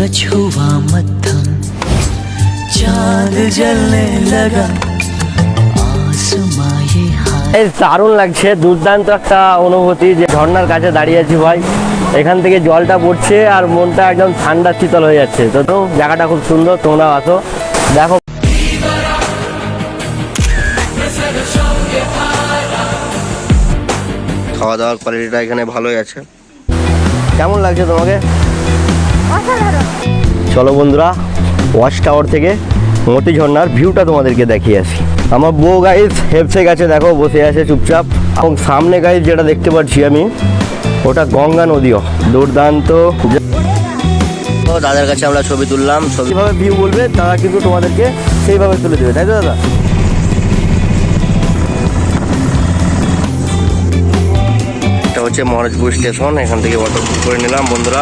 सूरज हुआ मत्थम चांद जलने लगा आसमां ये हाथ এই দারুণ লাগছে দুর্দান্ত একটা অনুভূতি যে ঝর্ণার কাছে দাঁড়িয়ে আছি ভাই এখান থেকে জলটা পড়ছে আর মনটা একদম ঠান্ডা শীতল হয়ে যাচ্ছে তো তো জায়গাটা খুব সুন্দর তোমরা আসো দেখো খাওয়া দাওয়ার কোয়ালিটিটা এখানে ভালোই আছে কেমন লাগছে তোমাকে চলো বন্ধুরা ওয়াচ টাওয়ার থেকে মতি ঝর্ণার ভিউটা তোমাদেরকে দেখিয়ে আসি। আমার বউ গাইজ হেপসে গেছে দেখো, বসে আছে চুপচাপ। এবং সামনে গাইজ যেটা দেখতে পাচ্ছি আমি, ওটা গঙ্গা নদীও। দুর্দান্ত। দাদার কাছে আমরা ছবি তুললাম ছবিভাবে ভিউ বলবে, তারা কিন্তু তোমাদেরকে সেইভাবে তুলে দেবে, তাই তো দাদা? এটা হচ্ছে মহারাজপুর স্টেশন, এখান থেকে অটো করে নিলাম, বন্ধুরা।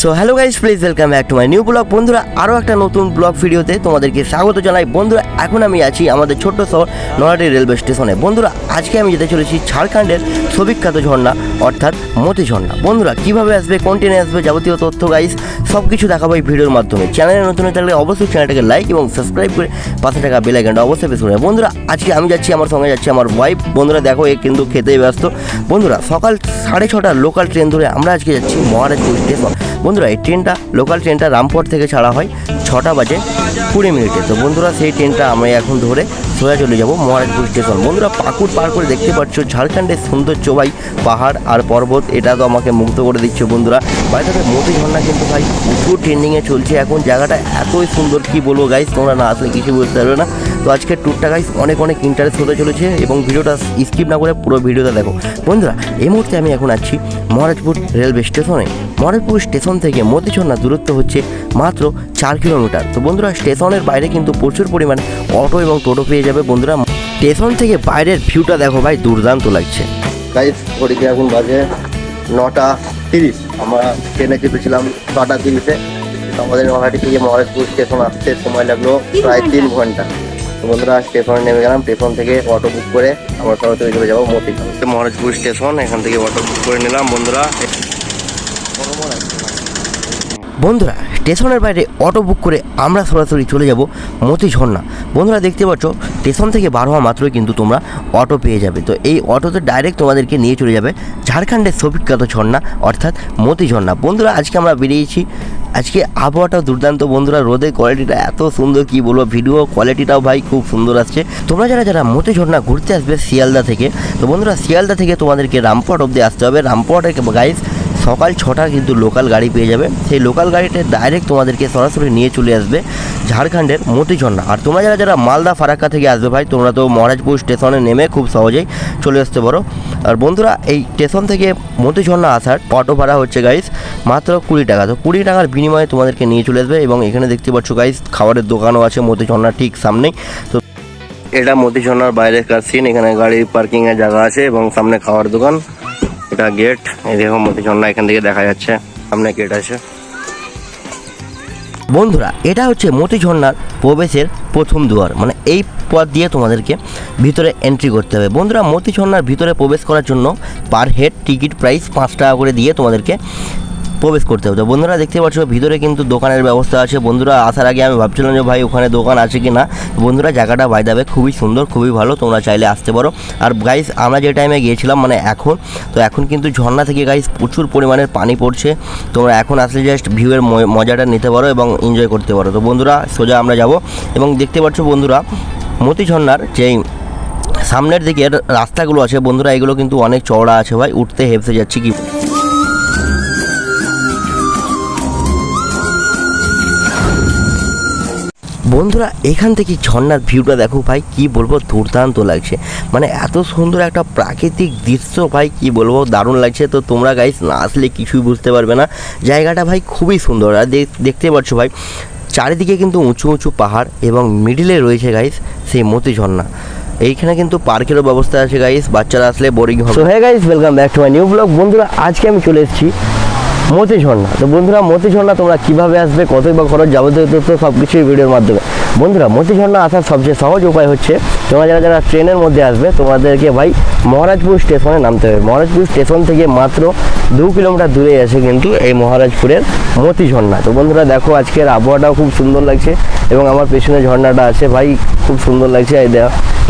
so hello guys please welcome back to my new blog বন্ধুরা আরও একটা নতুন ব্লগ ভিডিওতে তোমাদেরকে স্বাগত জানাই। বন্ধুরা, এখন আমি আছি আমাদের ছোট্ট শহর নয়াটি রেলওয়ে স্টেশনে। বন্ধুরা, আজকে আমি যেতে চলেছি ঝাড়খণ্ডের সবিখ্যাত ঝর্ণা, অর্থাৎ মতি ঝর্ণা। বন্ধুরা, কীভাবে আসবে কন্টিনিউ আসবে, যাবতীয় তথ্য গাইজ সব কিছু দেখাবো এই ভিডিওর মাধ্যমে। চ্যানেলে নতুন থাকলে অবশ্যই চ্যানেলটাকে লাইক এবং সাবস্ক্রাইব করে পাশে থাকা বেল আইকনটা অবশ্যই প্রেস করে বন্ধুরা, আজকে আমি যাচ্ছি আমার সঙ্গে, যাচ্ছি আমার ওয়াইফ বন্ধুরা, দেখো, এ কিন্তু খেতেই ব্যস্ত। বন্ধুরা, সকাল সাড়ে ছটার লোকাল ট্রেন ধরে আমরা আজকে যাচ্ছি মহারাজপুর স্টেশন বন্ধুরা, এই ট্রেনটা লোকাল ট্রেনটা রামপুর থেকে ছাড়া হয় ছটা বাজে কুড়ি মিনিটে। তো বন্ধুরা, সেই ট্রেনটা আমরা এখন ধরে সোজা চলে যাব মহারাজপুর স্টেশন। বন্ধুরা, পাকুড় পার করে দেখতে পাচ্ছ ঝাড়খণ্ডের সুন্দর চোবাই, পাহাড় আর পর্বত, এটা তো আমাকে মুগ্ধ করে দিচ্ছে বন্ধুরা। বাইরে মতি ঝর্ণা কিন্তু ভাই প্রচুর ট্রেন্ডিংয়ে চলছে। এখন জায়গাটা এতই সুন্দর, কি বলব গাইস তোমরা না আসলে কিছু বুঝতে পারবে না। তো আজকের ট্যুরটা গাইস অনেক অনেক ইন্টারেস্ট হতে চলেছে এবং ভিডিওটা স্কিপ না করে পুরো ভিডিওটা দেখো। বন্ধুরা এই মুহূর্তে আমি এখন আছি মহারাজপুর রেলওয়ে স্টেশনে মহারাজপুর স্টেশন থেকে মতিঝর্ণা দূরত্ব হচ্ছে মাত্র চার কিলোমিটার। তো বন্ধুরা স্টেশনের বাইরে কিন্তু প্রচুর পরিমাণে অটো এবং টোটো পেয়ে যাবে বন্ধুরা। স্টেশন থেকে বাইরের ভিউটা দেখো ভাই দুর্দান্ত লাগছে। গাইস ঘড়িতে এখন বাজে নটা তিরিশ। আমরা ট্রেনে চেপেছিলাম ছটা তিরিশে তো আমাদের নহাটি থেকে মহারাজপুর স্টেশন আসতে সময় লাগল প্রায় তিন ঘণ্টা। তো বন্ধুরা স্টেশনে নেমে গেলাম। স্টেশন থেকে অটো বুক করে আমরা সরাসরি চলে যাব মতিঝর্ণা মহারাজপুর স্টেশন এখান থেকে অটো বুক করে নিলাম বন্ধুরা। বন্ধুরা স্টেশনের বাইরে অটো বুক করে আমরা সরাসরি চলে যাব মতি ঝর্ণা। বন্ধুরা দেখতে পাচ্ছ, স্টেশন থেকে বার হওয়া মাত্রই কিন্তু তোমরা অটো পেয়ে যাবে। তো এই অটোতে ডাইরেক্ট তোমাদেরকে নিয়ে চলে যাবে ঝাড়খণ্ডের সবিখ্যাত ঝর্ণা, অর্থাৎ মতি ঝর্ণা। বন্ধুরা, আজকে আমরা বেরিয়েছি। আজকে আবহাওয়াটাও দুর্দান্ত। বন্ধুরা, রোদের কোয়ালিটিটা এত সুন্দর, কি বলব ভিডিও কোয়ালিটিটাও ভাই খুব সুন্দর আসছে। তোমরা যারা যারা মতি ঝর্ণা ঘুরতে আসবে শিয়ালদা থেকে, তো বন্ধুরা, শিয়ালদা থেকে তোমাদেরকে রামপুরহাট অবধি আসতে হবে। রামপুরহাটের গাইস সকাল ছটার কিন্তু লোকাল গাড়ি পেয়ে যাবে। সেই লোকাল গাড়িতে ডাইরেক্ট তোমাদেরকে সরাসরি নিয়ে চলে আসবে ঝাড়খণ্ডের মতিঝর্ণা। আর তোমরা যারা যারা মালদা ফারাক্কা থেকে আসবে ভাই, তোমরা তো মহারাজপুর স্টেশনে নেমে খুব সহজেই চলে আসতে পারো। আর বন্ধুরা, এই স্টেশন থেকে মতিঝর্ণা আসার অটো ভাড়া হচ্ছে গাইস মাত্র কুড়ি টাকা। তো কুড়ি টাকার বিনিময়ে তোমাদেরকে নিয়ে চলে আসবে এবং এখানে দেখতে পাচ্ছ গাইস খাবারের দোকানও আছে মতিঝর্ণার ঠিক সামনেই। তো এটা মতিঝর্ণার বাইরেকার সিন এখানে গাড়ি পার্কিংয়ের জায়গা আছে এবং সামনে খাওয়ার দোকান। এটা গেট এই দেখো মতিঝর্ণা এখান থেকে দেখা যাচ্ছে। সামনে গেট আছে। বন্ধুরা, এটা হচ্ছে মতিঝর্ণার প্রবেশের প্রথম দুয়ার। মানে এই পথ দিয়ে তোমাদেরকে ভিতরে এন্ট্রি করতে হবে। বন্ধুরা, মতিঝর্ণার ভিতরে প্রবেশ করার জন্য পার হেড টিকিট প্রাইস পাঁচ টাকা করে দিয়ে তোমাদেরকে প্রবেশ করতে হবে। তো বন্ধুরা দেখতে পাচ্ছ, ভিতরে কিন্তু দোকানের ব্যবস্থা আছে। বন্ধুরা আসার আগে আমি ভাবছিলাম যে ভাই, ওখানে দোকান আছে কি না বন্ধুরা জায়গাটা বাই দাবে খুবই সুন্দর, খুবই ভালো। তোমরা চাইলে আসতে পারো। আর গাইস আমরা যে টাইমে গিয়েছিলাম মানে এখন, তো এখন কিন্তু ঝর্ণা থেকে গাইস প্রচুর পরিমাণের পানি পড়ছে। তোমরা এখন আসলে জাস্ট ভিউয়ের মজাটা নিতে পারো এবং এনজয় করতে পারো। তো বন্ধুরা, সোজা আমরা যাব। এবং দেখতে পাচ্ছ বন্ধুরা, মতি ঝর্ণার যেই সামনের দিকের রাস্তাগুলো আছে, বন্ধুরা, এগুলো কিন্তু অনেক চওড়া আছে ভাই। উঠতে হেপসে যাচ্ছি কি বন্ধুরা, এখান থেকে ঝর্ণার ভিউটা দেখো ভাই, কি বলব, দুর্দান্ত লাগছে। মানে এত সুন্দর একটা প্রাকৃতিক দৃশ্য ভাই, কি বলব, দারুণ লাগছে। তো তোমরা গাইস না আসলে কিছুই বুঝতে পারবে না। জায়গাটা ভাই খুবই সুন্দর। আর দেখ- দেখতে পাচ্ছ ভাই, চারিদিকে কিন্তু উঁচু উঁচু পাহাড় এবং মিডিলে রয়েছে গাইস সেই মতি ঝর্ণা। এইখানে কিন্তু পার্কেরও ব্যবস্থা আছে গাইস বাচ্চারা আসলে বোরিং হবে। হ্যাঁ guys welcome back to my new blog বন্ধুরা, আজকে আমি চলে এসেছি মতি ঝর্ণা। তো বন্ধুরা, মতি ঝর্ণা তোমরা কীভাবে আসবে, কতই বা খরচ, যাবতীয় তথ্য সব কিছুই ভিডিওর মাধ্যমে। বন্ধুরা মতি ঝর্ণা আসার সবচেয়ে সহজ উপায় হচ্ছে তোমরা যারা যারা ট্রেনের মধ্যে আসবে, তোমাদেরকে ভাই মহারাজপুর স্টেশনে নামতে হবে। মহারাজপুর স্টেশন থেকে মাত্র দু কিলোমিটার দূরে আছে কিন্তু এই মহারাজপুরের মতি ঝর্ণা তো বন্ধুরা, দেখো আজকের আবহাওয়াটাও খুব সুন্দর লাগছে এবং আমার পেছনে ঝর্ণাটা আছে। ভাই, খুব সুন্দর লাগছে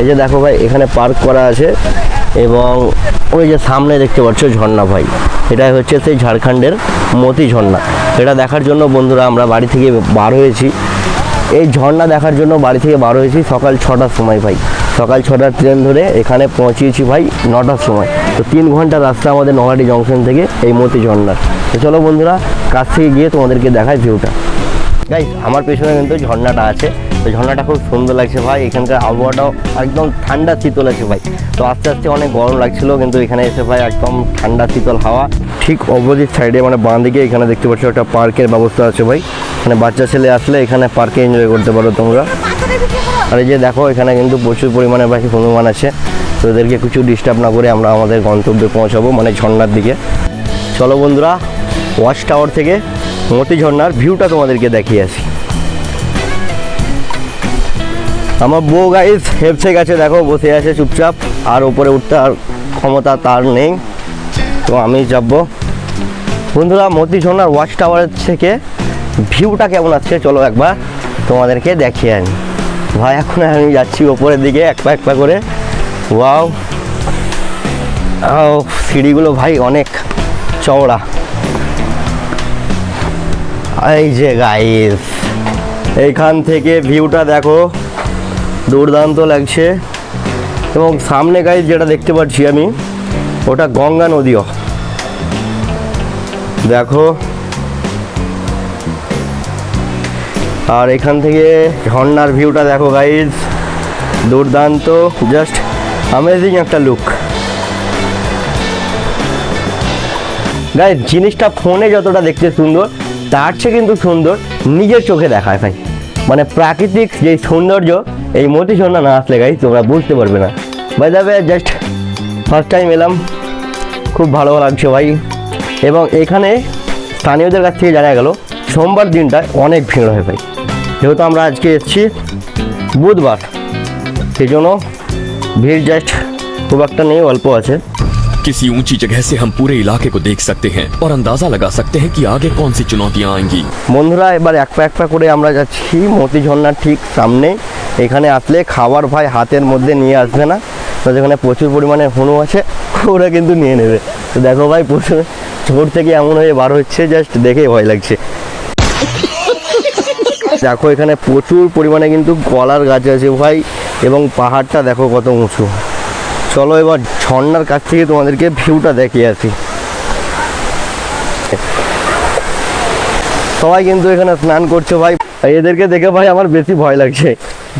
এই যে দেখো ভাই, এখানে পার্ক করা আছে এবং ওই যে সামনে দেখতে পাচ্ছ ঝর্ণা ভাই, এটাই হচ্ছে সেই ঝাড়খণ্ডের মতি ঝর্ণা এটা দেখার জন্য বন্ধুরা, আমরা বাড়ি থেকে বার হয়েছি। এই ঝর্ণা দেখার জন্য বাড়ি থেকে বার হয়েছি সকাল ছটার সময় ভাই। সকাল ছটার ট্রেন ধরে এখানে পৌঁছিয়েছি ভাই নটার সময়। তো তিন ঘণ্টা রাস্তা আমাদের নহাটি জংশন থেকে এই মতি ঝর্ণার। তো চলো বন্ধুরা, কাছ থেকে গিয়ে তোমাদেরকে দেখায় ভিউটা গাই আমার পেছনে কিন্তু ঝর্ণাটা আছে। তো ঝর্ণাটা খুব সুন্দর লাগছে ভাই। এখানকার আবহাওয়াটাও একদম ঠান্ডা শীতল আছে ভাই। তো আস্তে আস্তে অনেক গরম লাগছিল, কিন্তু এখানে এসে ভাই একদম ঠান্ডা শীতল হাওয়া। ঠিক অপোজিট সাইডে মানে বাঁ দিকে এখানে দেখতে পাচ্ছ একটা পার্কের ব্যবস্থা আছে ভাই। এখানে বাচ্চা ছেলে আসলে এখানে পার্কে এনজয় করতে পারো তোমরা। আর এই যে দেখো, এখানে কিন্তু প্রচুর পরিমাণে ভাই হনুমান আছে। তো এদেরকে কিছু ডিস্টার্ব না করে আমরা আমাদের গন্তব্যে পৌঁছাবো মানে ঝর্ণার দিকে। চলো বন্ধুরা ওয়াচ টাওয়ার থেকে মতি ঝর্ণার ভিউটা তোমাদেরকে দেখিয়ে আসি। আমার বউ গাইস হেপসে গেছে দেখো, বসে আছে চুপচাপ। আর ওপরে উঠতে আর ক্ষমতা তার নেই। তো আমি যাব। বন্ধুরা, মতি ঝর্ণার ওয়াচ টাওয়ারের থেকে ভিউটা কেমন আসছে চলো একবার তোমাদেরকে দেখিয়ে আনি। ভাই এখন আমি যাচ্ছি ওপরের দিকে এক পা এক পা করে। ওয়াও। আও, সিঁড়িগুলো ভাই অনেক চওড়া। এই যে গাইস এইখান থেকে ভিউটা দেখো। দুর্দান্ত লাগছে। এবং সামনে গাইস যেটা দেখতে পাচ্ছি আমি ওটা গঙ্গা নদীও। দেখো। আর এখান থেকে ঝর্ণার ভিউটা দেখো গাইজ দুর্দান্ত জাস্ট অ্যামেজিং একটা লুক গাইজ জিনিসটা ফোনে যতটা দেখতে সুন্দর, তার চেয়ে কিন্তু সুন্দর নিজের চোখে দেখায় ভাই। মানে প্রাকৃতিক যে সৌন্দর্য, এই মতি ঝর্ণা না আসলে গাইজ তোমরা বুঝতে পারবে না। বাই যাবে জাস্ট ফার্স্ট টাইম এলাম। খুব ভালো লাগছে, ভাই। এবং এখানে স্থানীয়দের কাছ থেকে জানা গেল, সোমবার দিনটায় অনেক ভিড় হয়, ভাই। যেহেতু আমরা আজকে এসেছি বুধবার সেই জন্য ভিড় জাস্ট খুব একটা নেই অল্প আছে किसी ऊंची जगह से हम पूरे इलाके को देख सकते हैं और अंदाजा लगा सकते हैं कि आगे कौन सी चुनौतियां आएंगी বন্ধুরা এবার এক পা এক পা করে আমরা যাচ্ছি মতি ঝর্ণার ঠিক সামনে এখানে আসলে খাবার ভাই হাতের মধ্যে নিয়ে আসবে না তো যেখানে প্রচুর পরিমাণে হনু আছে ওরা কিন্তু নিয়ে নেবে তো দেখো ভাই প্রচুর ছোট থেকে এমন হয়ে বার হচ্ছে জাস্ট দেখে ভয় লাগছে দেখো, এখানে প্রচুর পরিমাণে কিন্তু কলার গাছ আছে ভাই, এবং পাহাড়টা দেখো কত উঁচু। চলো এবার ঝর্নার কাছ থেকে তোমাদেরকে ভিউটা দেখিয়ে আসি। সবাই কিন্তু এখানে স্নান করছে ভাই এদেরকে দেখে ভাই আমার বেশি ভয় লাগছে।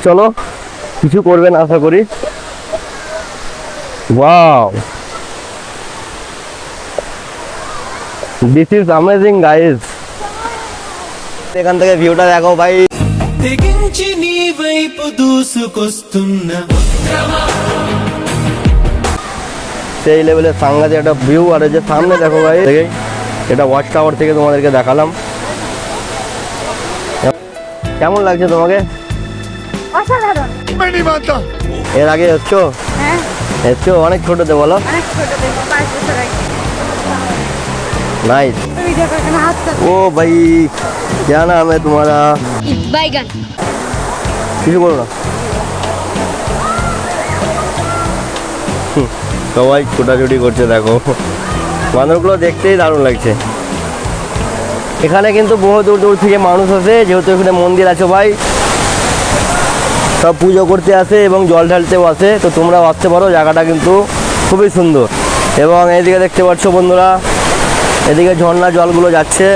চলো, কিছু করবেন আশা করি। Wow this is amazing guys এখান থেকে ভিউটা দেখো ভাই। తెగించి నీ వైపు সেই লেভেলের সাংঘাতিক একটা ভিউ আর যে সামনে দেখো ভাই এটা ওয়াচ টাওয়ার থেকে তোমাদেরকে দেখালাম। কেমন লাগছে তোমাকে? এর আগে এসছো? এসছো অনেক ছোটতে বলো। অনেক নাইস ও ভাই এখানে হাত চাপ ओ भाई क्या नाम है तुम्हारा বাইগান কিছু বলো না হুম, সবাই ছোটাছুটি করছে দেখো বাঁদরগুলো দেখতেই দারুণ লাগছে এখানে কিন্তু বহু দূর দূর থেকে মানুষ আসে যেহেতু এখানে মন্দির আছে ভাই সব পুজো করতে আসে এবং জল ঢালতেও আসে তো তোমরাও আসতে পারো জায়গাটা কিন্তু খুবই সুন্দর এবং এইদিকে দেখতে পাচ্ছ বন্ধুরা এদিকে ঝর্ণা জলগুলো যাচ্ছে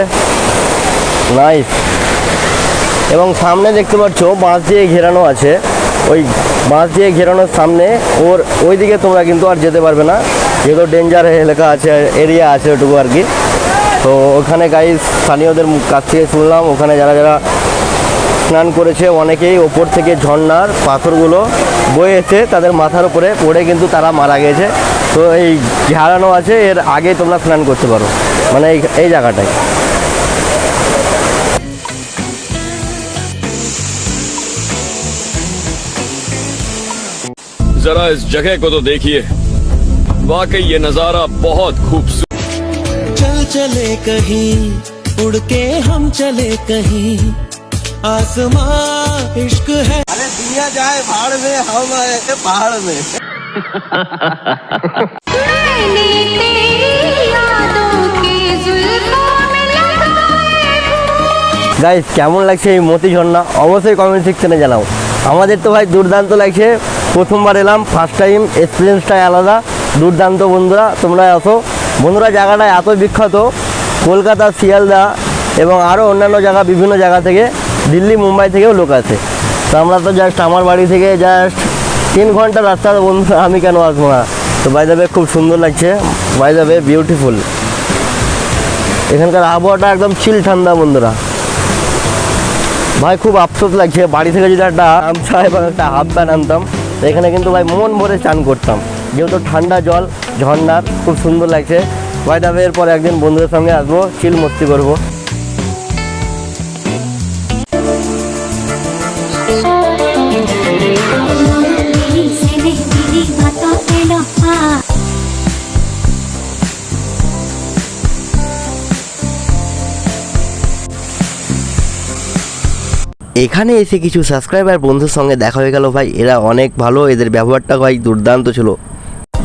নাইস এবং সামনে দেখতে পাচ্ছ, বাঁশ দিয়ে ঘেরানো আছে। ওই বাঁশ দিয়ে ঘেরানোর সামনে ওর ওইদিকে তোমরা কিন্তু আর যেতে পারবে না। যেহেতু ডেঞ্জার এলাকা আছে এরিয়া আছে ওটুকু আর কি। তো ওখানে গাই স্থানীয়দের কাছ থেকে শুনলাম, ওখানে যারা যারা স্নান করেছে, অনেকেই ওপর থেকে ঝর্ণার পাথরগুলো বয়ে এসে তাদের মাথার উপরে পড়ে কিন্তু তারা মারা গেছে। তো এই ঝাড়ানো আছে, এর আগে তোমরা স্নান করতে পারো। মানে এই জায়গাটায়। जरा इस जगह को तो देखिए वाकई ये नजारा बहुत खूबसूरत चल चले कहीं उड़ के हम चले कहीं आसमां इश्क है अरे दुनिया जाए भाड़ में हम आए पहाड़ में मैंने तेरी यादों की जुल्फों में लगाए फूल। গাইস কেমন লাগছে এই মতি ঝর্ণা অবশ্যই কমেন্ট সেকশনে জানাও আমাদের তো ভাই দুর্দান্ত লাগছে প্রথমবার এলাম ফার্স্ট টাইম এক্সপিরিয়েন্সটাই আলাদা, দুর্দান্ত বন্ধুরা তোমরা আসো বন্ধুরা, জায়গাটা এত বিখ্যাত, কলকাতা, শিয়ালদা এবং আরও অন্যান্য জায়গা, বিভিন্ন জায়গা থেকে, দিল্লি, মুম্বাই থেকেও লোক আছে তো আমরা তো জাস্ট আমার বাড়ি থেকে জাস্ট তিন ঘণ্টা রাস্তার বন্ধুরা, আমি কেন আসব না? তো বাই যাবে খুব সুন্দর লাগছে। বাই যাবে বিউটিফুল এখানকার আবহাওয়াটা একদম চিল ঠান্ডা বন্ধুরা। ভাই, খুব আফসোস লাগছে, বাড়ি থেকে যদি একটা গামছা এবং একটা হাফ প্যান্ট আনতাম এখানে কিন্তু ভাই মন ভরে চান করতাম। যেহেতু ঠান্ডা জল, ঝর্ণার, খুব সুন্দর লাগছে। তবে এরপর একদিন বন্ধুদের সঙ্গে আসব চিল মস্তি করব। से এখানে এসে কিছু সাবস্ক্রাইবার বন্ধুর সঙ্গে দেখা হয়ে গেল ভাই। এরা অনেক ভালো, এদের ব্যবহারটা ভাই দুর্দান্ত ছিল।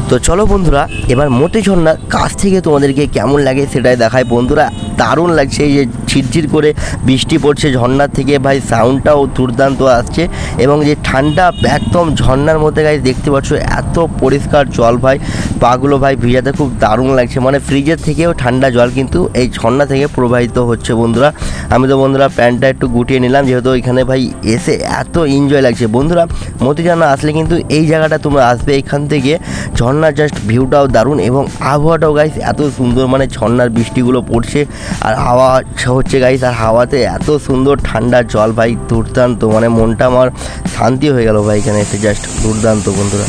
তো চলো বন্ধুরা, এবার মোটে ঝর্ণার কাছ থেকে তোমাদেরকে কেমন লাগে সেটাই দেখায় বন্ধুরা। দারুণ লাগছে, এই যে ঝিরঝির করে বৃষ্টি পড়ছে ঝর্ণার থেকে। ভাই সাউন্ডটাও দুর্দান্ত আসছে এবং যে ঠান্ডা একদম ঝর্ণার মধ্যে গাই দেখতে পাচ্ছ এত পরিষ্কার জল ভাই, পাগুলো ভাই ভিজাতে খুব দারুণ লাগছে। মানে ফ্রিজের থেকেও ঠান্ডা জল কিন্তু এই ঝর্ণা থেকে প্রবাহিত হচ্ছে বন্ধুরা। আমি তো বন্ধুরা প্যান্টটা একটু গুটিয়ে নিলাম, যেহেতু এখানে ভাই এসে এত এনজয় লাগছে। বন্ধুরা মতিঝর্ণা আসলে কিন্তু এই জায়গাটা তোমরা আসবে এখান থেকে। ঝর্ণার জাস্ট ভিউটাও দারুণ এবং আবহাওয়াটাও গাইস এত সুন্দর মানে ঝর্ণার বৃষ্টিগুলো পড়ছে। আর হাওয়া হচ্ছে গাইস আর হাওয়াতে এত সুন্দর ঠান্ডা জল ভাই, দুর্দান্ত। মানে মনটা আমার শান্তি হয়ে গেল ভাই এখানে এসে জাস্ট দুর্দান্ত বন্ধুরা।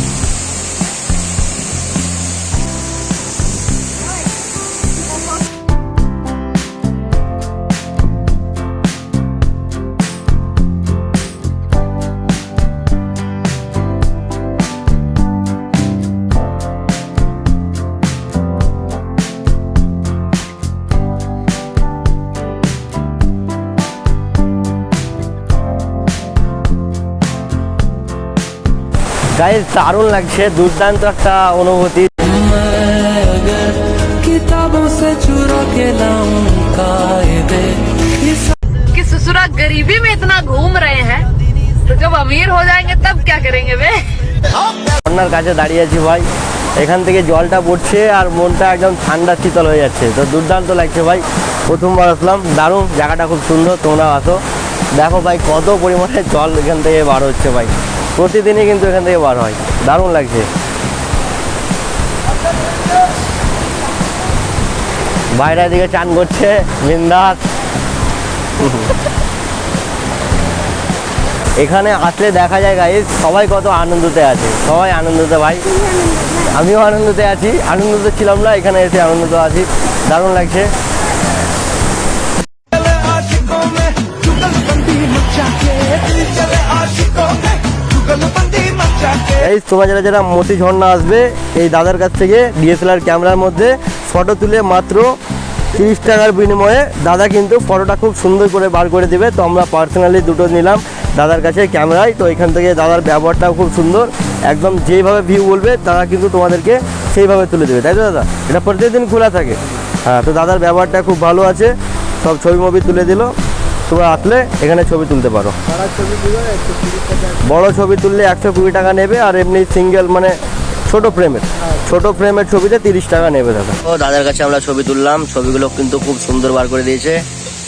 গাইস দারুণ লাগছে দুর্দান্ত একটা অনুভূতি मैं अगर किताबों से चुरा के लाऊं कायदे इस कि ससुरा गरीबी में इतना घूम रहे हैं तो जब अमीर हो जाएंगे तब क्या करेंगे वे ঝর্ণার কাছে দাঁড়িয়ে আছি ভাই এখান থেকে জলটা পড়ছে আর মনটা একদম ঠান্ডা শীতল হয়ে যাচ্ছে তো দুর্দান্ত লাগছে ভাই প্রথমবার আসলাম দারুণ জায়গাটা খুব সুন্দর তোমরা আসো দেখো ভাই কত পরিমাণে জল এখান থেকে বার হচ্ছে ভাই প্রতিদিনই কিন্তু এখান থেকে বার হয়। দারুণ লাগছে। বাইরে দিকে চান করছে বিন্দাস। এখানে আসলে দেখা যায় গাইজ সবাই কত আনন্দতে আছে। সবাই আনন্দতে ভাই। আমিও আনন্দতে আছি। আনন্দতে ছিলাম না, এখানে এসে আনন্দতে আছি। দারুণ লাগছে। এই তোমরা যারা যারা মতি ঝর্ণা আসবে, এই দাদার কাছ থেকে ডিএসএলআর ক্যামেরার মধ্যে ফটো তুলে মাত্র তিরিশ টাকার বিনিময়ে দাদা কিন্তু ফটোটা খুব সুন্দর করে বার করে দেবে। তো আমরা পার্সোনালি দুটো নিলাম দাদার কাছে ক্যামেরায়। তো এখান থেকে দাদার ব্যবহারটাও খুব সুন্দর। একদম যেইভাবে ভিউ বলবে, তারা কিন্তু তোমাদেরকে সেইভাবে তুলে দেবে। তাই তো দাদা? এটা প্রতিদিন খোলা থাকে। হ্যাঁ তো দাদার ব্যবহারটা খুব ভালো আছে। সব ছবি মবি তুলে দিল। তোমরা আসলে এখানে ছবি তুলতে পারো। বড় ছবি তুললে একশো কুড়ি টাকা নেবে আর এমনি সিঙ্গেল মানে ছোট ফ্রেমের। ছোট ফ্রেমের ছবিতে তিরিশ টাকা নেবে দাদা। ও, দাদার কাছে আমরা ছবি তুললাম। ছবিগুলো কিন্তু খুব সুন্দর বার করে দিয়েছে।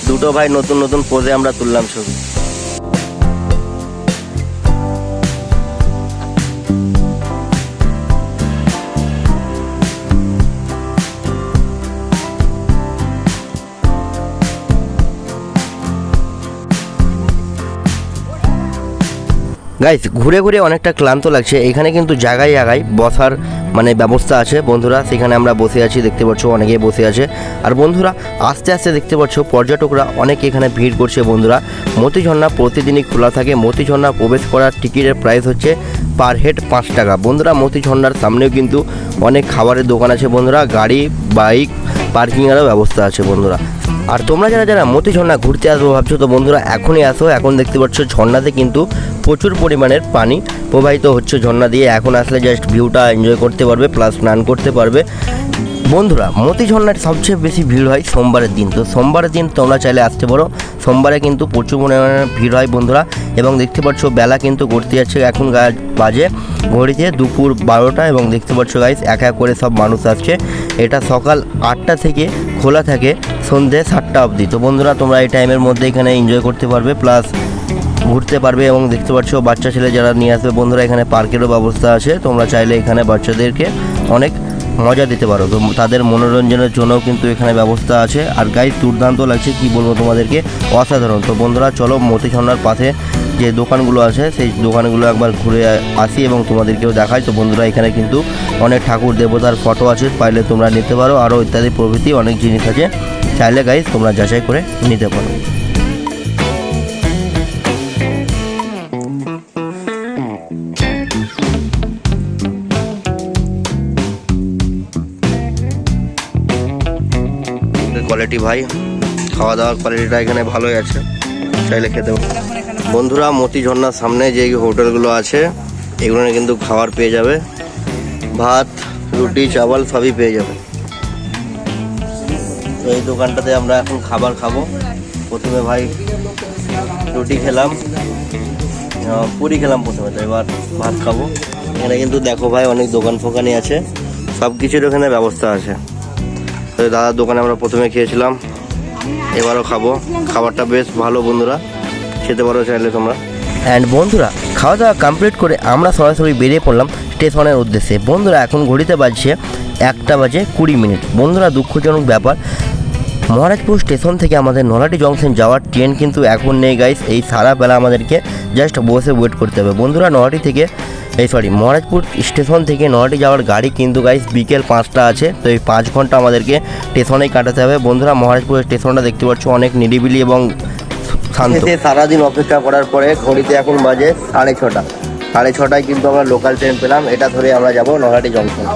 দুটো ভাই নতুন নতুন পোজে আমরা তুললাম ছবি। গাইস ঘুরে ঘুরে অনেকটা ক্লান্ত লাগছে। এখানে কিন্তু জায়গায় জায়গায় বসার মানে ব্যবস্থা আছে। বন্ধুরা, সেখানে আমরা বসে আছি, দেখতে পাচ্ছ অনেকেই বসে আছে। আর বন্ধুরা, আস্তে আস্তে দেখতে পাচ্ছ, পর্যটকরা অনেকে এখানে ভিড় করছে, বন্ধুরা। মতি ঝর্ণা প্রতিদিনই খোলা থাকে। মতি ঝর্ণা প্রবেশ করার টিকিটের প্রাইস হচ্ছে পার হেড পাঁচ টাকা। বন্ধুরা মতি ঝর্ণার সামনেও কিন্তু অনেক খাবারের দোকান আছে, বন্ধুরা। গাড়ি, বাইক পার্কিংয়েরও ব্যবস্থা আছে বন্ধুরা। আর তোমরা যারা যারা মতি ঝর্ণা ঘুরতে আসব ভাবছ, তো বন্ধুরা এখনই আসো। এখন দেখতে পাচ্ছ ঝর্ণাতে কিন্তু প্রচুর পরিমাণের পানি প্রবাহিত হচ্ছে ঝর্ণা দিয়ে। এখন আসলে জাস্ট ভিউটা এনজয় করতে পারবে প্লাস স্নান করতে পারবে। বন্ধুরা, মতি ঝর্ণার সবচেয়ে বেশি ভিড় হয় সোমবারের দিন। তো সোমবারের দিন তোমরা চাইলে আসতে পারো। সোমবারে কিন্তু প্রচুর পরিমাণে ভিড় হয় বন্ধুরা, এবং দেখতে পাচ্ছ বেলা কিন্তু ঘুরতে যাচ্ছে এখন বাজে ঘড়িতে দুপুর বারোটা, এবং দেখতে পাচ্ছ গাইস এক এক করে সব মানুষ আসছে। এটা সকাল আটটা থেকে খোলা থাকে সন্ধ্যে সাতটা অবধি। তো বন্ধুরা, তোমরা এই টাইমের মধ্যে এখানে এনজয় করতে পারবে প্লাস ঘুরতে পারবে, এবং দেখতে পাচ্ছ বাচ্চা ছেলে যারা নিয়ে আসবে, বন্ধুরা এখানে পার্কেরও ব্যবস্থা আছে। তোমরা চাইলে এখানে বাচ্চাদেরকে অনেক মজা দিতে পারো। তো তাদের মনোরঞ্জনের জন্যও কিন্তু এখানে ব্যবস্থা আছে। আর গাইড দুর্দান্ত লাগছে, কি বলব তোমাদেরকে? অসাধারণ। তো বন্ধুরা, চলো মতি ঝর্ণার পাশে যে দোকানগুলো আছে, সেই দোকানগুলো একবার ঘুরে আসি এবং তোমাদেরকেও দেখাই। তো বন্ধুরা, এখানে কিন্তু অনেক ঠাকুর দেবতার ফটো আছে, পাইলে তোমরা নিতে পারো। আরও ইত্যাদি প্রভৃতি অনেক জিনিস আছে। চাইলে গাইজ তোমরা যাচাই করে নিতে পারো। কোয়ালিটি ভাই। খাওয়া দাওয়ার কোয়ালিটিটা এখানে ভালোই আছে। চাইলে খেতে বন্ধুরা, মতি ঝর্ণার সামনে যে হোটেলগুলো আছে, এগুলো কিন্তু খাবার পেয়ে যাবে। ভাত, রুটি, চাওয়াল সবই পেয়ে যাবে। তো এই দোকানটাতে আমরা এখন খাবার খাব। প্রথমে ভাই রুটি খেলাম। পুরি খেলাম প্রথমে, তো এবার ভাত খাব। এখানে কিন্তু দেখো ভাই, অনেক দোকান ফোকানি আছে। সব কিছুর ওখানে ব্যবস্থা আছে। দাদার দোকানে আমরা প্রথমে খেয়েছিলাম। এবারও খাব। খাবারটা বেশ ভালো, বন্ধুরা। খেতে পারো চাইলে তোমরা। অ্যান্ড বন্ধুরা খাওয়া দাওয়া কমপ্লিট করে আমরা সরাসরি বেরিয়ে পড়লাম স্টেশনের উদ্দেশ্যে। বন্ধুরা, এখন ঘড়িতে বাজছে একটা বাজে কুড়ি মিনিট। বন্ধুরা, দুঃখজনক ব্যাপার। মহারাজপুর স্টেশন থেকে আমাদের নলাটি জংশন যাওয়ার ট্রেন কিন্তু এখন নেই গাইস এই সারা বেলা আমাদেরকে জাস্ট বসে ওয়েট করতে হবে। বন্ধুরা নলাটি থেকে, এই সরি মহারাজপুর স্টেশন থেকে নলাটি যাওয়ার গাড়ি কিন্তু গাইস বিকেল পাঁচটা আছে। তো এই পাঁচ ঘণ্টা আমাদেরকে স্টেশনেই কাটাতে হবে। বন্ধুরা মহারাজপুর স্টেশনটা দেখতে পাচ্ছ, অনেক নিরিবিলি এবং সারাদিন অপেক্ষা করার পরে ঘড়িতে এখন বাজে সাড়ে ছটা। সাড়ে ছটায় কিন্তু আমরা লোকাল ট্রেন পেলাম। এটা ধরে আমরা যাব নলহাটি জংশন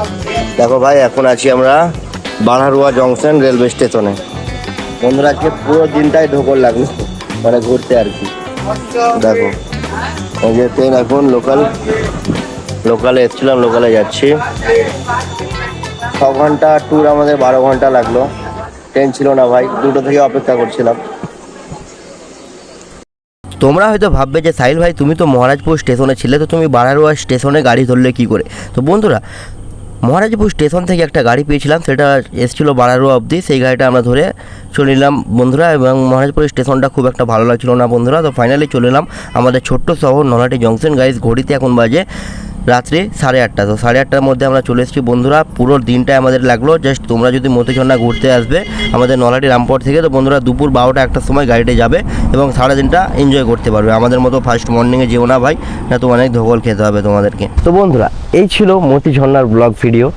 দেখো ভাই, এখন আছি আমরা বাড়ারুয়া জংশন রেলওয়ে স্টেশনে বন্ধুরা, আজকে পুরো দিনটাই ঢোকর লাগল। মানে ঘুরতে আর কি। দেখো। এই যে ট্রেন এখন লোকাল লোকালে এসেছিলাম লোকালে যাচ্ছি। ছ ঘণ্টা ট্যুর আমাদের বারো ঘণ্টা লাগল। ট্রেন ছিল না ভাই, দুটো থেকে অপেক্ষা করছিলাম। তোমরা হয়তো ভাববে যে, সাহিল ভাই, তুমি তো মহারাজপুর স্টেশনে ছিলে, তো তুমি বারারোয়া স্টেশনে গাড়ি ধরলে কি করে? তো বন্ধুরা মহারাজপুর স্টেশন থেকে একটা গাড়ি পেয়েছিলাম, সেটা এসেছিল বারারুয়া অবধি। সেই গাড়িটা আমরা ধরে চলে নিলাম বন্ধুরা, এবং মহারাজপুর স্টেশনটা খুব একটা ভালো লাগছিল না বন্ধুরা। তো ফাইনালি চলে এলাম আমাদের ছোট্ট শহর নলাটি জংশন গাইজ ঘড়িতে এখন বাজে রাত্রি সাড়ে আটটা। তো সাড়ে আটটার মধ্যে আমরা চলে এসেছি। বন্ধুরা পুরো দিনটা আমাদের লাগল। জাস্ট তোমরা যদি মতিঝর্ণা ঘুরতে আসবে আমাদের নলাটি রামপুর থেকে তো বন্ধুরা দুপুর বারোটা একটার সময় গাড়িতে যাবে এবং সারা দিনটা এনজয় করতে পারবে। আমাদের মতো ফার্স্ট মর্নিংয়ে যেও না ভাই না তো অনেক ধকল খেতে হবে তোমাদেরকে। তো বন্ধুরা এই ছিল মতি ঝর্ণার ব্লগ ভিডিও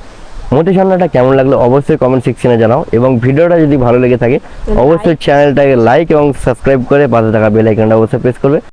ঝর্ণাটা কেমন লাগল অবশ্যই কমেন্ট সেকশনে জানাও এবং ভিডিওটা যদি ভালো লেগে থাকে অবশ্যই চ্যানেলটাকে লাইক এবং সাবস্ক্রাইব করে পাশে থাকা বেল আইকনটা অবশ্যই প্রেস করবে।